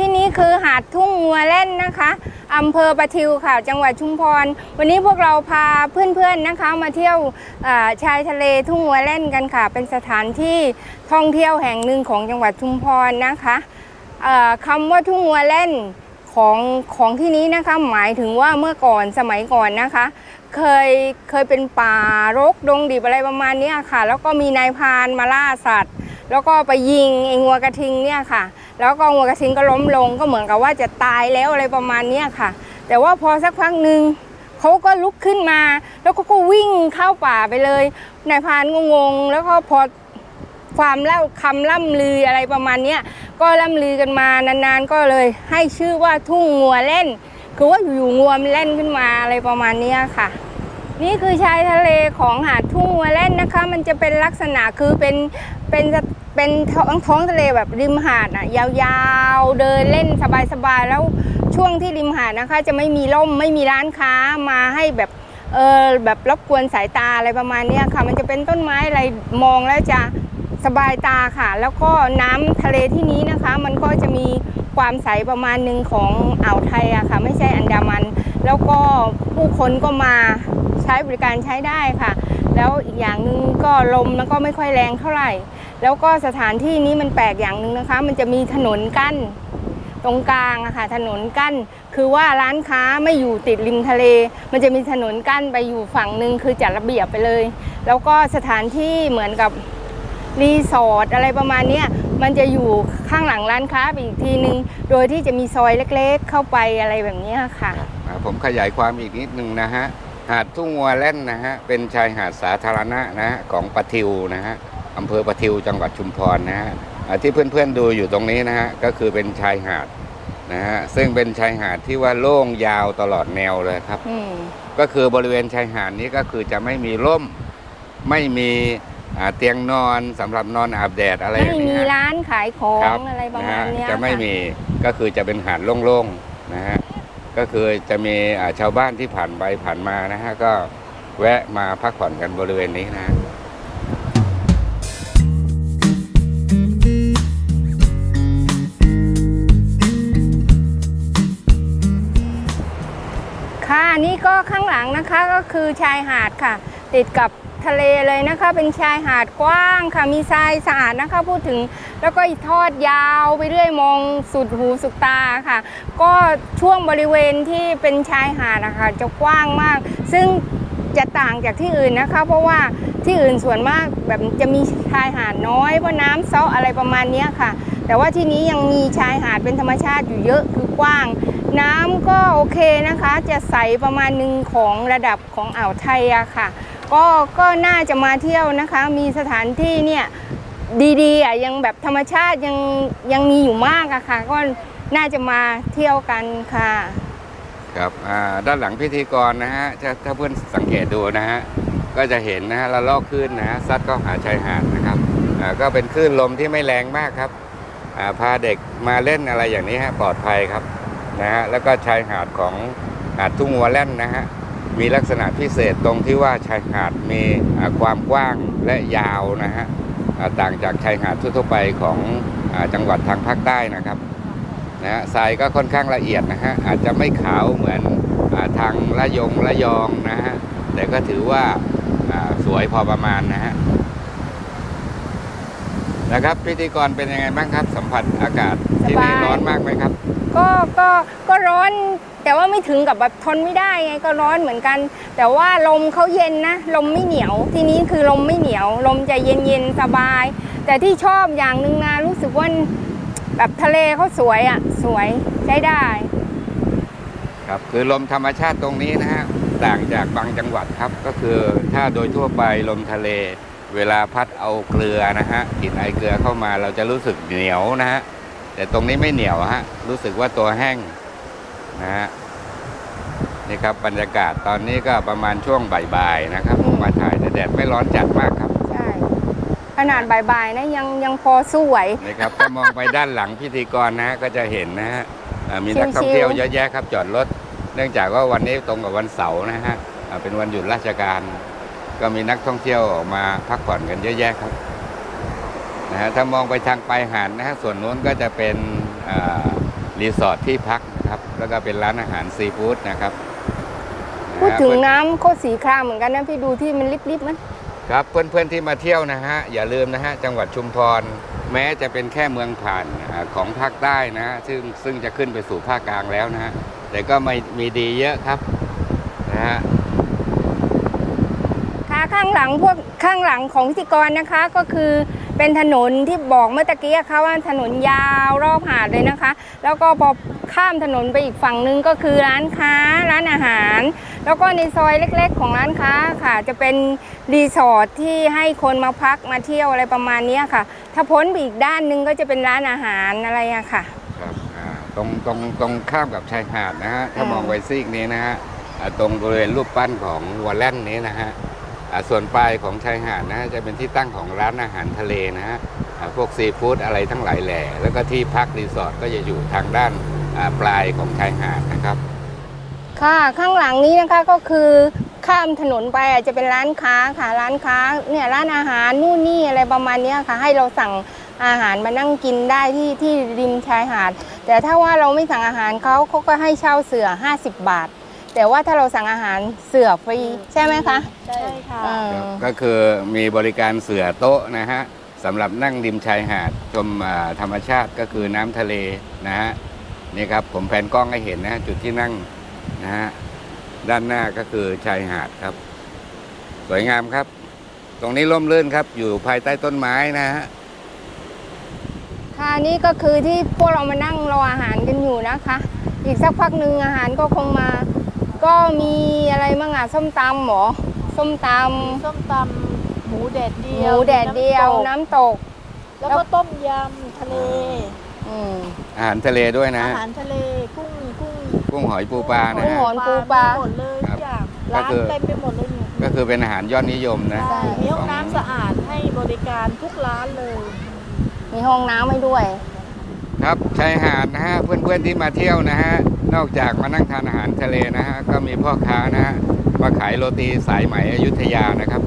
ที่นี้คือหาดทุ่งงัวเล่นนะคะอำเภอประทิวค่ะ จังหวัดชุมพร วันนี้พวกเราพาเพื่อนๆนะคะ มาเที่ยวชายทะเลทุ่งงัวเล่นกันค่ะ เป็นสถานที่ท่องเที่ยวแห่งหนึ่งของจังหวัดชุมพรนะคะคำว่าทุ่งงัวเล่นของของที่นี้นะคะหมายถึงว่าเมื่อก่อนสมัยก่อนนะคะ เคยเคยเป็นป่ารกดงดิบอะไรประมาณนี้ค่ะ แล้วก็มีนายพานมาล่าสัตว์ แล้วก็ไปยิงไอ้งัวกระทิงเนี่ยค่ะ แล้วก็งัวกระทิงก็ล้มลงก็เหมือนกับว่าจะตายแล้วอะไรประมาณเนี้ค่ะ แต่ว่าพอสักพักหนึ่งเขาก็ลุกขึ้นมา แล้วก็ก็วิ่งเข้าป่าไปเลยนายพรานก็งงแล้วก็พอความเล่าคำล่ำลืออะไรประมาณเนี้ก็ล่ำลือกันมานานๆ ก็เลย ให้ชื่อว่าทุ่งงัวเล่น คือว่าอยู่ๆงัวมันเล่นขึ้นมาอะไรประมาณเนี้ค่ะ นี่คือชายทะเลของหาดทุ่งวัวเล่นนะคะ มันจะเป็นลักษณะคือเป็นเป็น เป็นท้องท้องทะเลแบบริมหาดอะยาวๆ เดินเล่นสบายๆ แล้วช่วงที่ริมหาดนะคะ จะไม่มีร่มไม่มีร้านค้ามาให้แบบเออแบบรบกวนสายตาอะไรประมาณนี้ค่ะ มันจะเป็นต้นไม้อะไรมองแล้วจะสบายตาค่ะ แล้วก็น้ำทะเลที่นี้นะคะ มันก็จะมีความใสประมาณหนึ่งของอ่าวไทยอะค่ะ ไม่ใช่อันดามัน แล้วก็ผู้คนก็มาใช้บริการใช้ได้ค่ะ แล้วอีกอย่างหนึ่งก็ลมมันก็ไม่ค่อยแรงเท่าไหร่ แล้วก็สถานที่นี้มันแปลกอย่างหนึ่งนะคะ มันจะมีถนนกั้นตรงกลางอะค่ะถนนกั้นคือว่าร้านค้าไม่อยู่ติดริมทะเล มันจะมีถนนกั้นไปอยู่ฝั่งหนึ่งคือจัดระเบียบไปเลย แล้วก็สถานที่เหมือนกับรีสอร์ทอะไรประมาณนี้มันจะอยู่ข้างหลังร้านค้าไปอีกทีนึง โดยที่จะมีซอยเล็กๆ เข้าไปอะไรแบบนี้ค่ะ ผมขยายความอีกนิดนึงนะฮะ หาดทุ่งวัวเล่นนะฮะเป็นชายหาดสาธารณะนะฮะของปะทิวนะฮะอำเภอปะทิวจังหวัดชุมพรนะฮะอ่าที่เพื่อนๆดูอยู่ตรงนี้นะฮะก็คือเป็นชายหาดนะฮะซึ่งเป็นชายหาดที่ว่าโล่งยาวตลอดแนวเลยครับอืมก็คือบริเวณชายหาดนี้ก็คือจะไม่มีร่มไม่มีอ่าเตียงนอนสำหรับนอนอาบแดดอะไรอไม่ย่างมีนี้ฮะร้านขายของครับอะไรประนะมาฮะณเนี้ยจะไม่ค่มีก็คือจะเป็นหาดโล่งๆนะฮะ ก็คือจะมีชาวบ้านที่ผ่านไปผ่านมานะฮะก็แวะมาพักผ่อนกันบริเวณนี้นะค่ะนี่ก็ข้างหลังนะคะก็คือชายหาดค่ะ ติดกับ ทะเลเลยนะคะ เป็นชายหาดกว้างค่ะ มีทรายสะอาดนะคะ พูดถึง แล้วก็ทอดยาวไปเรื่อยมองสุดหูสุดตาค่ะ ก็ช่วงบริเวณที่เป็นชายหาดนะคะจะกว้างมาก ซึ่งจะต่างจากที่อื่นนะคะ เพราะว่าที่อื่นส่วนมากแบบจะมีชายหาดน้อยเพราะน้ำเซาะอะไรประมาณนี้ค่ะ แต่ว่าที่นี้ยังมีชายหาดเป็นธรรมชาติอยู่เยอะคือกว้าง น้ำก็โอเคนะคะ จะใสประมาณหนึ่งของระดับของอ่าวไทยอะค่ะ ก็ก็น่าจะมาเที่ยวนะคะ มีสถานที่เนี่ยดีๆอะยังแบบธรรมชาติยังยังมีอยู่มากอะค่ะ ก็น่าจะมาเที่ยวกันค่ะ ครับอ่าด้านหลังพิธีกรนะฮะถ้าถ้าเพื่อนสังเกตดูนะฮะก็จะเห็นนะฮะละลอกคลื่นนะฮะซัดก็หาชายหาดนะครับอ่าก็เป็นคลื่นลมที่ไม่แรงมากครับอ่าพาเด็กมาเล่นอะไรอย่างนี้ฮะปลอดภัยครับนะฮะแล้วก็ชายหาดของหาดทุ่งวัวแล่นนะฮะ มีลักษณะพิเศษตรงที่ว่าชายหาดมีอ่าความกว้างและยาวนะฮะอ่าต่างจากชายหาดทั่วๆไปของอาจังหวัดทางภาคใต้นะครับนะฮะทรายก็ค่อนข้างละเอียดนะฮะอาจจะไม่ขาวเหมือนอาทางละยงละยองนะฮะแต่ก็ถือว่าอ่าสวยพอประมาณนะฮะนะครับพิธีกรเป็นยังไงบ้างครับ สัมผัสอากาศที่นี่สบายร้อนมากไหมครับ ก็ก็ก็ร้อน แต่ว่าไม่ถึงกับแบบทนไม่ได้ไงก็ร้อนเหมือนกัน แต่ว่าลมเขาเย็นนะลมไม่เหนียว ที่นี้คือลมไม่เหนียว ลมจะเย็นเย็นๆสบาย แต่ที่ชอบอย่างหนึ่งนะรู้สึกว่าแบบทะเลเขาสวยอะ สวยใช้ได้ ครับคือลมธรรมชาติตรงนี้นะฮะต่างจากบางจังหวัดครับ ก็คือถ้าโดยทั่วไปลมทะเล เวลาพัดเอาเกลือนะฮะกลิ่นไอเกลือเข้ามาเราจะรู้สึกเหนียวนะฮะแต่ตรงนี้ไม่เหนียวฮะรู้สึกว่าตัวแห้ง นะฮะนี่ครับบรรยากาศตอนนี้ก็ประมาณช่วงบ่ายๆนะครับผมมาถ่ายแต่แดดไม่ร้อนจัดมากครับใช่ ขนาดบ่ายๆนะยังยังพอสู้ไหวนะครับถ้ามองไปด้านหลังพิธีกรนะฮะก็จะเห็นนะฮะอ่ามีนักท่องชิวๆเที่ยวเยอะแยะครับจอดรถ เนื่องจากว่าวันนี้ตรงกับวันเสาร์นะฮะอ่าเป็นวันหยุดราชการ ก็มีนักท่องเที่ยวออกมาพักผ่อนกันเยอะแยะครับนะฮะถ้ามองไปทางปลายหาดนะฮะส่วนนู้นก็จะเป็นอ่ารีสอร์ทที่พัก นะครับ แล้วก็เป็นร้านอาหารซีฟู้ดนะครับนะฮะพูดถึงน้ำโคตรสีครามเหมือนกันนะพี่ดูที่มันลิบๆมันครับเพื่อนๆที่มาเที่ยวนะฮะอย่าลืมนะฮะจังหวัดชุมพรแม้จะเป็นแค่เมืองผ่านอ่าของภาคใต้นะฮะซึ่งซึ่งจะขึ้นไปสู่ภาคกลางแล้วนะฮะแต่ก็ไม่มีดีเยอะครับนะฮะค่ะข้างหลังพวกข้างหลังของพิธีกรนะคะก็คือ เป็นถนนที่บอกเมื่อตะกี้ค่ะว่าถนนยาวรอบหาดเลยนะคะ แล้วก็พอข้ามถนนไปอีกฝั่งนึงก็คือร้านค้าร้านอาหาร แล้วก็ในซอยเล็ก ๆ ของร้านค้าค่ะ จะเป็นรีสอร์ทที่ให้คนมาพักมาเที่ยวอะไรประมาณนี้ค่ะ ถ้าพ้นไปอีกด้านนึงก็จะเป็นร้านอาหารอะไรอะค่ะครับอ่าตรงตรงตรงข้ามกับชายหาดนะฮะถ้ามองไปซีกนี้นะฮะอ่าตรงบริเวณรูปปั้นของวัวแล่นนี้นะฮะ ส่วนปลายของชายหาดนะฮะจะเป็นที่ตั้งของร้านอาหารทะเลนะฮะพวกซีฟู้ดอะไรทั้งหลายแหล่ แล้วก็ที่พักรีสอร์ทก็จะอยู่ทางด้านปลายของชายหาดนะครับ ค่ะข้างหลังนี้นะคะก็คือข้ามถนนไปอะจะเป็นร้านค้าค่ะร้านค้าเนี่ยร้านอาหารนู่นนี่อะไรประมาณนี้ค่ะ ให้เราสั่งอาหารมานั่งกินได้ที่ที่ริมชายหาด แต่ถ้าว่าเราไม่สั่งอาหารเขาเขาก็ให้เช่าเสือ 50 บาท แต่ว่าถ้าเราสั่งอาหารเสือฟรีใช่ไหมคะใช่ค่ะ เออครับก็คือมีบริการเสือโต๊ะนะฮะสำหรับนั่งริมชายหาดชมอ่าธรรมชาติก็คือน้ำทะเลนะฮะนี่ครับผมแผนกล้องให้เห็นนะฮะจุดที่นั่งนะฮะด้านหน้าก็คือชายหาดครับ สวยงามครับ ตรงนี้ร่มรื่นครับ อยู่ภายใต้ต้นไม้นะฮะ ค่ะนี่ก็คือที่พวกเรามานั่งรออาหารกันอยู่นะคะ อีกสักพักหนึ่งอาหารก็คงมา ก็มีอะไรมั่งอะส้มตำหมอส้มตำส้มตำหมูแดดเดีหยวมูแดดเดียวน้ำตกน้ำตกแล้วก็ต้มยำทะเล อืมอาหารทะเลด้วยนะอาฮะหารทะเลกุ้งกุ้งกุ้งหอยปูปลานะกุ้งฮะ หอยปูปลามีหมดเลยครัทุบกอย่างก็ร้านคือ เต็มไปหมดเลยเนี่ยก็คือเป็นอาหารยอดนิยมนะใช่ มีห้องของน้ำสะอาดให้บริการทุกร้านเลย มีห้องน้ำให้ด้วย ครับชายหาดนะฮะเพื่อนๆที่มาเที่ยวนะฮะนอกจากมานั่งทานอาหารทะเลนะฮะก็มีพ่อค้านะฮะมาขายโรตีสายไหมอยุธยานะครับ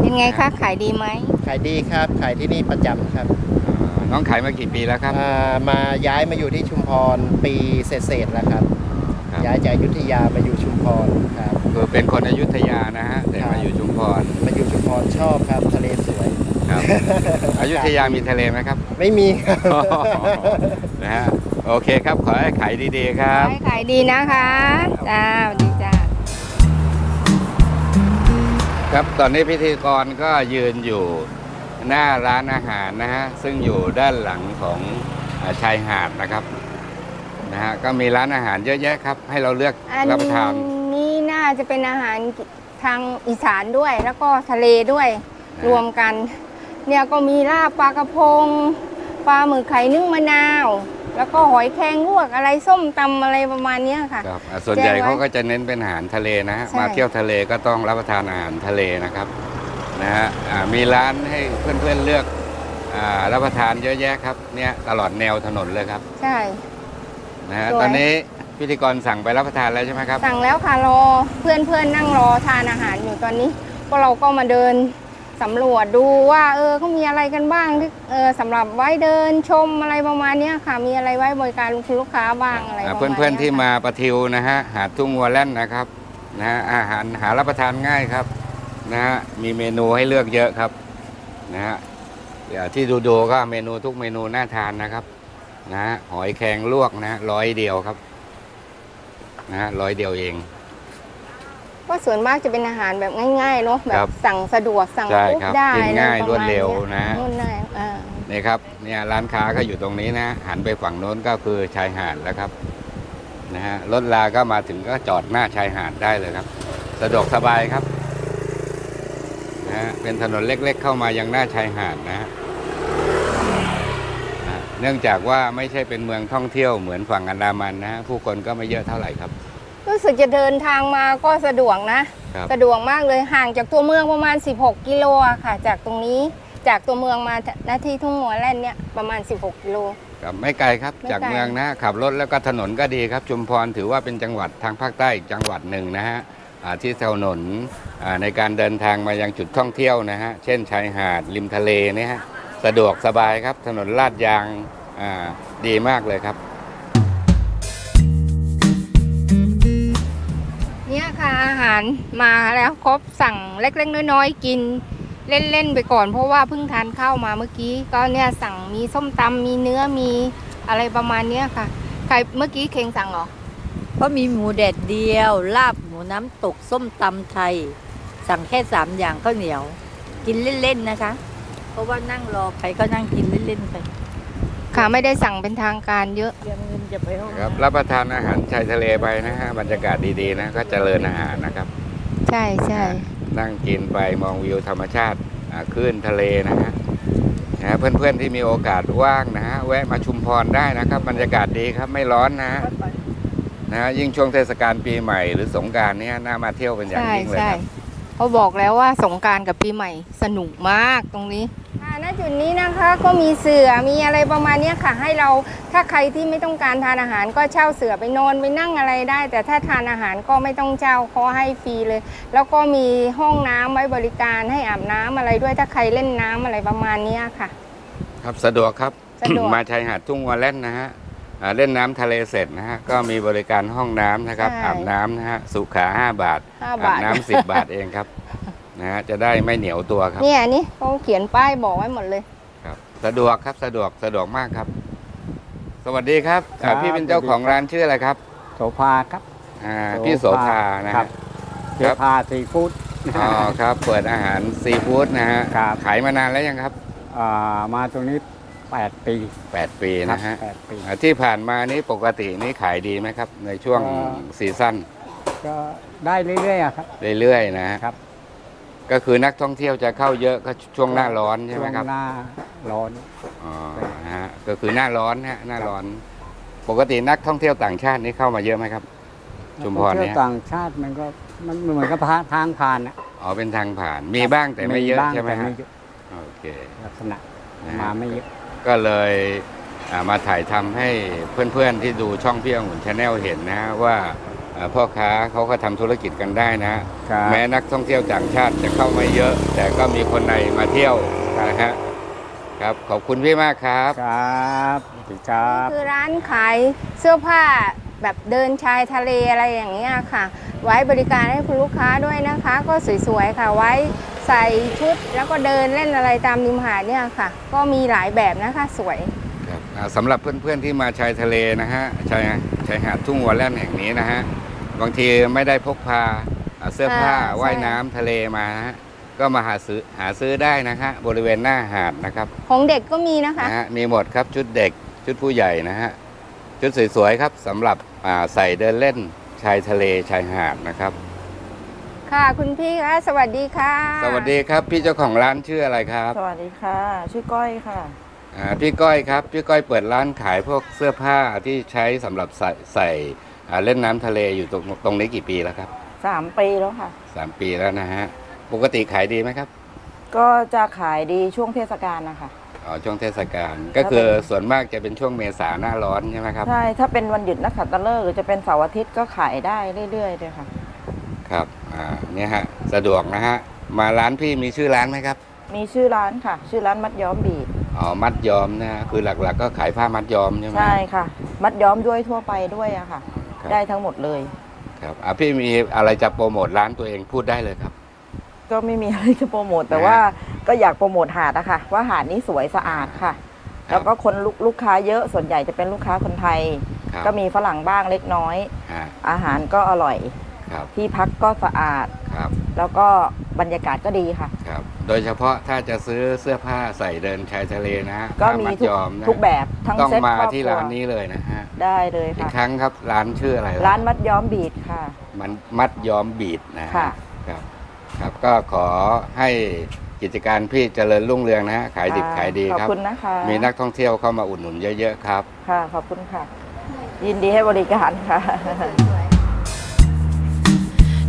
เป็นไงคะขายดีไหมขายดีครับ ขายที่นี่ประจำครับอ่าน้องขายมากี่ปีแล้วครับ อ่ามาย้ายมาอยู่ที่ชุมพรปีเศษๆแล้วครับ ครับ ย้ายจากอยุธยามาอยู่ชุมพรครับ คือเป็นคนอยุธยานะ อยุธยามีทะเลไหมครับ ไม่มีครับนะฮะโอเคครับขอให้ขายดีๆครับขายขายดีนะคะจ้าสวัสดีจ้าครับตอนนี้พิธีกรก็ยืนอยู่หน้าร้านอาหารนะฮะซึ่งอยู่ด้านหลังของอาชายหาดนะครับนะฮะก็มีร้านอาหารเยอะแยะครับ ให้เราเลือกอันรับประทานนี้น่าจะเป็นอาหารทางอีสานด้วย แล้วก็ทะเลด้วยนะรวมกัน เนี่ยก็มีลาบปลากระพง ปลาหมึกไข่นึ่งมะนาว แล้วก็หอยแครงลวกอะไรส้มตำอะไรประมาณเนี้ยค่ะ ครับอ่าส่วนใหญ่แจ้งไว้เขาก็จะเน้นเป็นอาหารทะเลนะฮะใช่ มาเที่ยวทะเลก็ต้องรับประทานอาหารทะเลนะครับนะฮะอ่ามีร้านให้เพื่อนๆเลือกอ่ารับประทานเยอะแยะครับเนี่ยตลอดแนวถนนเลยครับใช่ นะฮะสวย ตอนนี้พิธีกรสั่งไปรับประทานแล้วใช่ไหมครับสั่งแล้วค่ะรอเพื่อนเพื่อนๆนั่งรอทานอาหารอยู่ตอนนี้พวกเราก็มาเดิน สำรวจดูว่าเออเขามีอะไรกันบ้างที่เออสำหรับไว้เดินชมอะไรประมาณเนี้ยค่ะ มีอะไรไว้บริการคุณลูกค้าบ้างอะไรประอ่ามาณเพื่อนๆที่ยค่ะมาประทิวนะฮะหาดทุ่งวัวแล่นนะครับนะฮะอาหารหารับประทานง่ายครับนะฮะมีเมนูให้เลือกเยอะครับนะฮะเดี๋ยวที่ดูดูๆก็เมนูทุกเมนูน่าทานนะครับนะฮะหอยแครงลวกนะฮะร้อยเดียวครับนะฮะร้อยเดียวเอง ก็ส่วนมากจะเป็นอาหารแบบง่ายๆเนาะแบครับบ สั่งสะดวกสั่งใช่ปุ๊บครับได้กินง่ายอะไรรวดเร็วประมาณนะฮะรวดเร็วอ่านี่ครับเนี่ยร้านค้าก็อยู่ตรงนี้นะหันไปฝั่งโน้นก็คือชายหาดแล้วครับนะฮะรถลาก็มาถึงก็จอดหน้าชายหาดได้เลยครับ สะดวกสบายครับนะฮะเป็นถนนเล็ก ๆ เข้ามายังหน้าชายหาดนะฮะนะเนื่องจากว่าไม่ใช่เป็นเมืองท่องเที่ยวเหมือนฝั่งอันดามันนะฮะผู้คนก็ไม่เยอะเท่าไหร่ครับ รู้สึกจะเดินทางมาก็สะดวกนะ ครับสะดวกมากเลยห่างจากตัวเมืองประมาณ 16 กิโลอะค่ะ จากตรงนี้จากตัวเมืองมาหน้าที่ทุ่งหัวแล่นเนี่ยประมาณ 16 กิโล ครับไม่ไกลครับไม่ไกล จากเมืองนะขับรถแล้วก็ถนนก็ดีครับ ชุมพรถือว่าเป็นจังหวัดทางภาคใต้อีกจังหวัดหนึ่งนะฮะอ่าที่ถนนอ่าในการเดินทางมายังจุดท่องเที่ยวนะฮะเช่นชายหาดริมทะเลเนี่ยฮะสะดวกสบายครับถนนลาดยางอ่าดีมากเลยครับารมาแล้วครบสั่งเล็กๆน้อยๆกินเล่นๆไปก่อนเพราะว่าเพิ่งทานข้าวมาเมื่อกี้ ก็เนี่ยสั่งมีส้มตำมีเนื้อมีอะไรประมาณเนี้ยค่ะ ใครเมื่อกี้เคงสั่งเหรอก็มีหมูแดดเดียว ลาบหมูน้ำตกส้มตำไทย สั่งแค่สามอย่างข้าวเหนียว กินเล่นๆนะคะ เพราะว่านั่งรอใครก็นั่งกินเล่นๆไป ค่ะไม่ได้สั่งเป็นทางการเยอะ เตรียมเงินจะไปห้องครับรับประทานอาหารชายทะเลไปนะฮะบรรยากาศดีๆนะก็เจริญอาหารนะครับ ใช่ใช่นั่งกินไปมองวิวธรรมชาติอ่าคลื่นทะเลนะฮะนะฮะเพื่อนๆที่มีโอกาสว่างนะฮะแวะมาชุมพรได้นะครับ บรรยากาศดีครับไม่ร้อนนะฮะนะฮะยิ่งช่วงเทศกาลปีใหม่หรือสงกรารเนี่ยน่ามาเที่ยวเป็นอย่างใช่ยิ่งเลยใช่ครับเขาบอกแล้วว่าสงกรารกับปีใหม่สนุกมากตรงนี้ค่ะ ณจุดนี้นะคะก็มีเสือมีอะไรประมาณเนี้ยค่ะ ให้เราถ้าใครที่ไม่ต้องการทานอาหารก็เช่าเสือไปนอนไปนั่งอะไรได้ แต่ถ้าทานอาหารก็ไม่ต้องเช่าเขาให้ฟรีเลย แล้วก็มีห้องน้ำไว้บริการให้อาบน้ำอะไรด้วยถ้าใครเล่นน้ำอะไรประมาณเนี้ยค่ะ ครับสะดวกครับสะดวกมาชายหาดทุ่งวัวเล่นนะฮะอ่าเล่นน้ำทะเลเสร็จนะฮะก็มีบริการห้องน้ำนะครับใช่อาบน้ำนะฮะสุขา5บาทห้าอาบาบทน้ำสิบบาทเองครับ นะฮะจะได้ไม่เหนียวตัวครับเนี่ยนี่เขาเขียนป้ายบอกไว้หมดเลยครับ สะดวกครับสะดวกสะดวกมากครับ สวัสดีครับครับอ่าพี่เป็นเจ้าของร้านชื่ออะไรครับโสภาครับ อ่าพี่โสภานะครัฮะ บโสครับ ภาซีฟู้ด อ๋อครับเปิดอาหารซีฟู้ดนะฮะครับ ขายมานานแล้วยังครับ อ่ามาตรงนี้ 8 ปี8 ปีครับนะฮะแปดปี อ่าที่ผ่านมานี้ปกตินี่ขายดีไหมครับ ในช่วงก็ซีซั่นก็ได้เรื่อยๆอะครับ เรื่อยๆนะฮะครับ ก็คือนักท่องเที่ยวจะเข้าเยอะก็ช่วงหน้าร้อนใช่ไหมครับช่วงหน้าร้อนอ๋อนะฮะก็คือหน้าร้อนฮะหน้าร้อน ปกตินักท่องเที่ยวต่างชาตินี่เข้ามาเยอะไหมครับ ชุมพรเที่เนี่ยยวต่างชาติมันก็มันเหมือนกับพาทางผ่านอะอ๋อเป็นทางผ่านมีบ้างแต่ไม่เยอะบ้างใช่ไหมแต่ฮะเยอะโอเคลักษณะนะฮะมาไม่เยอะก็เลยอ่ามาถ่ายทำให้เพื่อนๆที่ดูช่องพี่องุ่นชาแนลเห็นนะฮะว่าอ่า พ่อค้าเขาก็ทำธุรกิจกันได้นะฮะครับแม้นักท่องเที่ยวต่างชาติจะเข้าไม่เยอะ แต่ก็มีคนในมาเที่ยวนะฮะครับขอบคุณพี่มากครับครับสวัสดีครับคือร้านขายเสื้อผ้าแบบเดินชายทะเลอะไรอย่างเงี้ยค่ะ ไว้บริการให้คุณลูกค้าด้วยนะคะ ก็สวยๆค่ะ ไว้ใส่ชุดแล้วก็เดินเล่นอะไรตามริมหาดเนี่ยค่ะ ก็มีหลายแบบนะคะสวยครับอ่าสำหรับเพื่อนๆที่มาชายทะเลนะฮะชายชายหาดทุ่งวัวแล่นแห่งนี้นะฮะ บางทีไม่ได้พกพาอ่าเสื้อผ้าอ่าใช่ ว่ายน้ำทะเลมานะฮะก็มาหาซื้อหาซื้อได้นะฮะบริเวณหน้าหาดนะครับของเด็กก็มีนะคะ นะฮะมีหมดครับชุดเด็กชุดผู้ใหญ่นะฮะชุดสวยๆครับสำหรับอ่าใส่เดินเล่นชายทะเลชายหาดนะครับ ค่ะ คุณพี่คะสวัสดีค่ะ สวัสดีครับพี่เจ้าของร้านชื่ออะไรครับสวัสดีค่ะ ชื่อก้อยค่ะ อ่าพี่ก้อยครับพี่ก้อยเปิดร้านขายพวกเสื้อผ้าที่ใช้สำหรับใส่ใส่อ่า เล่นน้ำทะเลอยู่ตรงตรงนี้กี่ปีแล้วครับสามปีแล้วค่ะสามปีแล้วนะฮะปกติขายดีไหมครับ ก็จะขายดีช่วงเทศกาลนะคะอ๋อช่วงเทศกาลก็คือส่วนมากจะเป็นช่วงเมษาหน้าร้อนใช่ไหมครับใช่ถ้าเป็นวันหยุดนักขัตฤกษ์หรือจะเป็นเสาร์อาทิตย์ก็ขายได้เรื่อยๆเลยค่ะครับอ่าเนี่ยฮะสะดวกนะฮะมาร้านพี่มีชื่อร้านไหมครับ มีชื่อร้านค่ะ ชื่อร้านมัดย้อมบีดอ๋อมัดย้อมนะฮะคือหลักๆ ก็ขายผ้ามัดย้อมใช่ไหมใช่ค่ะ มัดย้อมด้วยทั่วไปด้วยอะค่ะ ครับ ได้ทั้งหมดเลย ครับอะพี่มีอะไรจะโปรโมทร้านตัวเองพูดได้เลยครับ ก็ไม่มีอะไรจะโปรโมทแต่ว่าก็อยากโปรโมทหาดนะคะว่าหาดนี้สวยสะอาดค่ะ ครับ แล้วก็คนลูกลูกค้าเยอะส่วนใหญ่จะเป็นลูกค้าคนไทย ครับก็มีฝรั่งบ้างเล็กน้อย ฮะอาหารก็อร่อย ครับที่พักก็สะอาด ครับแล้วก็บรรยากาศก็ดีค่ะ ครับ โดยเฉพาะถ้าจะซื้อเสื้อผ้าใส่เดินชายทะเลนะฮะก็ผ้ามีมัดทุกย้อมนะทุกแบบทั้งต้องเซ็ตมาครอบที่ครัวร้านนี้เลยนะฮะได้เลยอีกค่ะ ครั้งครับร้านชื่ออะไรร้านมัดย้อมบีดค่ะ มันมัดย้อมบีดนะฮะค่ะ ครับ ครับก็ขอให้กิจการพี่เจริญรุ่งเรืองนะฮะขายดิบขายดีขอบครับ คุณนะคะมีนักท่องเที่ยวเข้ามาอุดหนุนเยอะๆครับ ค่ะ ขอบคุณค่ะ ยินดีให้บริการค่ะ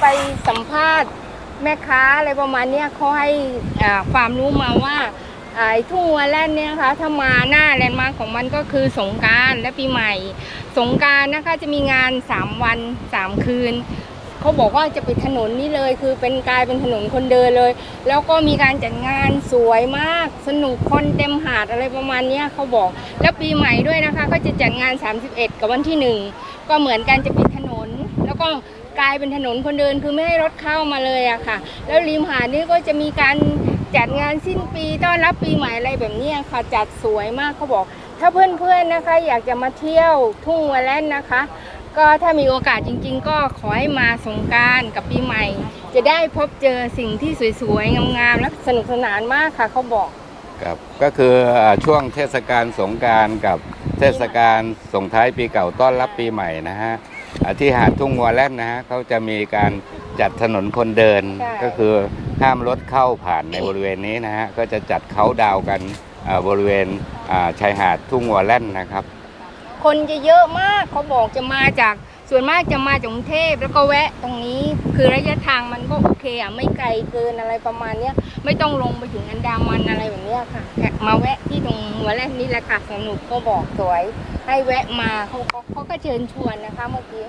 ไปสัมภาษณ์แม่ค้าอะไรประมาณเนี้ยเขาให้ความรู้มาว่าไอ้ทุ่งวัวแล่นเนี่ยนะคะถ้ามาหน้าแลนด์มาร์คของมันก็คือสงการและปีใหม่ สงการนะคะจะมีงาน 3 วัน 3 คืนเขาบอกว่าจะปิดถนนนี่เลย คือเป็นกลายเป็นถนนคนเดินเลย แล้วก็มีการจัดงานสวยมาก สนุกคนเต็มหาดอะไรประมาณนี้เขาบอก แล้วปีใหม่ด้วยนะคะ ก็จะจัดงาน 31 กับวันที่ 1 ก็เหมือนกันจะปิดถนน แล้วก็ กลายเป็นถนนคนเดินคือไม่ให้รถเข้ามาเลยอะค่ะ แล้วริมหาดนี่ก็จะมีการจัดงานสิ้นปีต้อนรับปีใหม่อะไรแบบนี้ค่ะจัดสวยมากเขาบอก ถ้าเพื่อนๆนะคะ อยากจะมาเที่ยวทุ่งวัวแลนนะคะ ก็ถ้ามีโอกาสจริง ๆ ก็ขอให้มาสงการกับปีใหม่ จะได้พบเจอสิ่งที่สวยๆงามๆและสนุกสนานมากค่ะเขาบอกครับก็คือช่วงเทศกาลสงการกับเทศกาลส่งท้ายปีเก่าต้อนรับปีใหม่นะฮะ ที่หาดทุ่งวัวแล่นนะฮะเขาจะมีการจัดถนนคนเดินใช่ ก็คือห้ามรถเข้าผ่านในบริเวณนี้นะฮะก็จะจัดเขาดาวน์กันอ่าบริเวณอ่าชายหาดทุ่งวัวแล่นนะครับ คนจะเยอะมากเขาบอกจะมาจากส่วนมากจะมาจากกรุงเทพแล้วก็แวะตรงนี้คือระยะทางมันก็โอเคอะไม่ไกลเกินอะไรประมาณเนี้ย ไม่ต้องลงไปถึงอันดามันอะไรแบบนี้ค่ะแค่มาแวะที่ตรงหัวแรกนี่แหละค่ะสนุกก็บอกสวย ให้แวะมาเขาเขาก็เชิญชวนนะคะเมื่อกี้